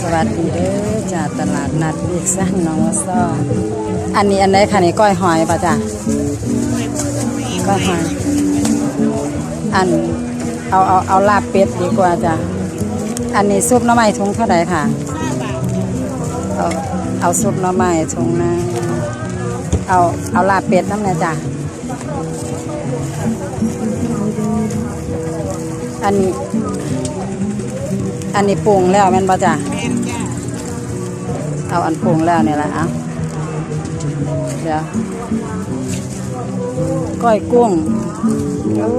สวัสดีเด้อจากตลาดนัดวิกซันน้องวัวซ้ออันนี้อันไหนคะนี่ก้อยหอยป่ะจ้ะก้อยหอย อันเอาเอาเอาลาบเป็ดดีกว่าจ้ะอันนี้ซุปหน้ำไม้ถุงเท่าไหร่ค่ะเอาเอาซุปหน้ำไม้ถุงนะเอาเอาลาบเป็ดน้ำนะจ้ะอันนี้ อันนี้ปรุงแล้วแม่นบ่จ้ะจ้าเอาอันปรุงแล้วนี่แหละเอาเดี๋ยวก้อยกุ้งโอ้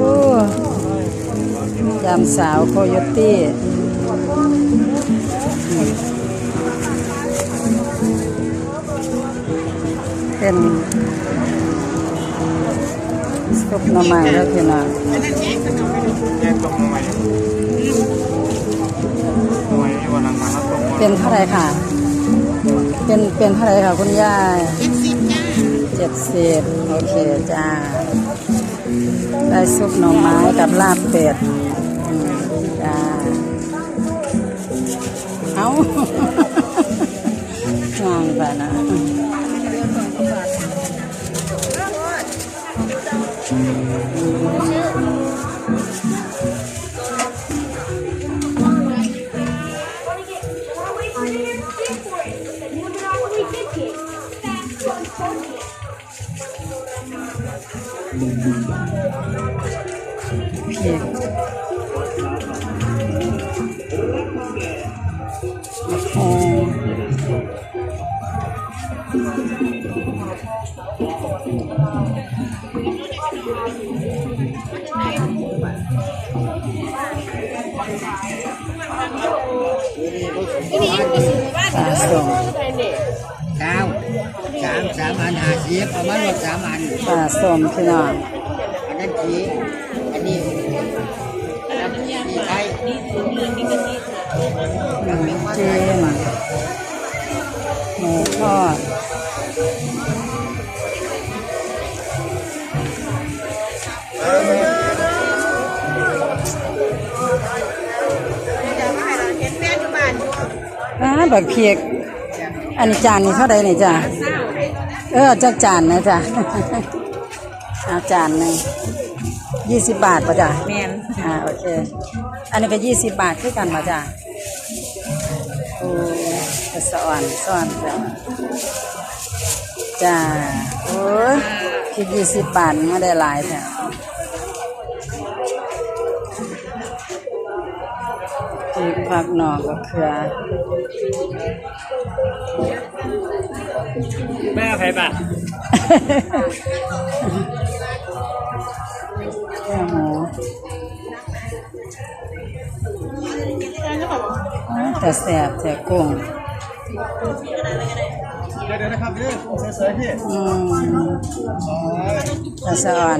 ยำสาวโคโยตี้เป็นซุปหน่อไม้แล้วพี่น้อง เป็นเท่าไรค่ะ เป็นเป็นเท่าไรค่ะคุณย่าเจ็ดสิบจ้าเจ็ดสิบโอเคจ้า ได้ซุปหน่อไม้กับลาบเป็ดจ้า เอางางไปนะ พริกโอ้ปลา สามสามอันหาสิบเอามาลดสามอันปลาส้มพี่น้องอันนั้นจีอันนี้นนี้ไทยน้ำจิ้มหมูทอดเห็นแม่อยู่บ้านอยู่อ่าบักเพียกอันจานนี้เท่าใดนี่จ้ะ เออจักจานนะจ้ะเอาจานหนึ่งยี่สิบบาทป่ะจ้ะแม่นอ่าโอเค อันนี้ก็ยี่สิบบาทคือกันป่ะจ้ะโอ้ยสอนสอนจ้ะจ้าโอ้ยคิดยี่สิบบาทไม่ได้หลายแท้ พริกผักหน่อกับเขือแม่ใครป่ะแค่หมูแต่แสบแต่กุ้งเดี๋ยวนะครับพี่สวยๆพี่อืมแต่สะอ่อน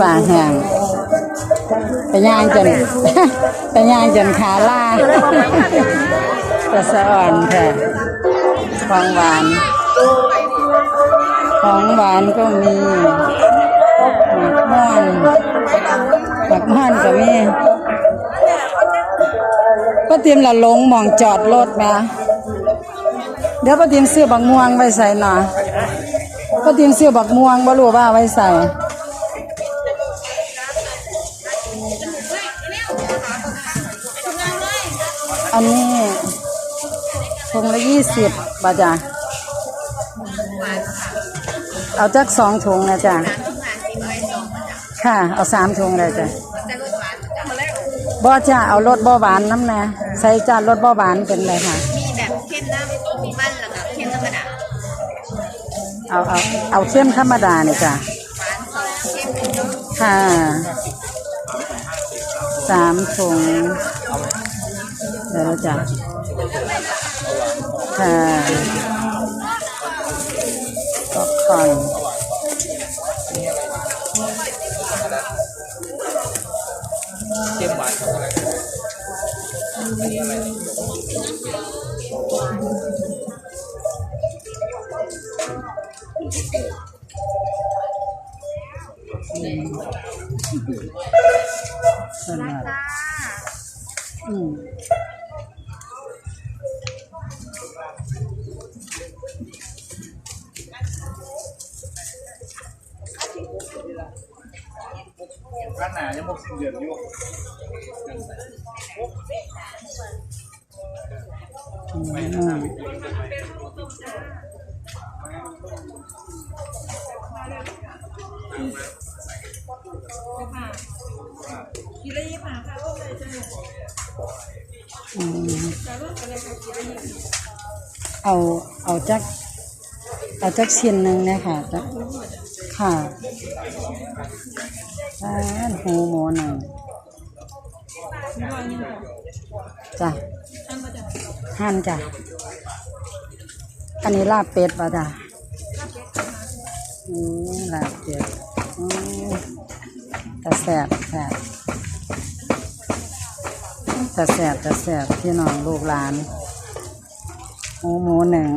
ปลาปลาแห้งไปย่างจน ไปย่างจนขาล่าแต่สะอ่อนแท้ของหวาน ของหวานก็มีหมักม่อนหมักม่อนก็มีป้าติมละหลงหมองจอดรถมาเดี๋ยวป้าติมซื้อบักม่วงไว้ใส่หน่อยป้าติมซื้อบักม่วงบ่รู้ว่าไว้ใส่ อันนี้ถุงละยี่สิบบาทจ้ะเอาจักสองถุงนะจ้ะค่ะ เอาสามถุงเลยจ้ะบ่จ้ะเอารสบ่หวานน้ำนะใส่จานรสบ่หวานเป็นเลยค่ะ มีแบบเข้มน้ำมันแล้วก็เข้มธรรมดาเอาเอาเอาเข้มธรรมดาเนี่ยจ้ะค่ะสามถุง เดี๋ยวเราจะค่ะก็ก่อนานหนายังบอกสิ่งเดือดอยู่อืมเอาเอาจักเอาจักเชิ้นหนึ่งเนี่ยค่ะจักค่ะ หูหมูหนึ่งจ้ะหั่นจ้ะ อันนี้ลาบเป็ดป่ะจ้ะอืมลาบเป็ดอืมแต่แสบแสบแต่แสบแต่แสบพี่น้องลูกหลานหมูหมูหนึ่ง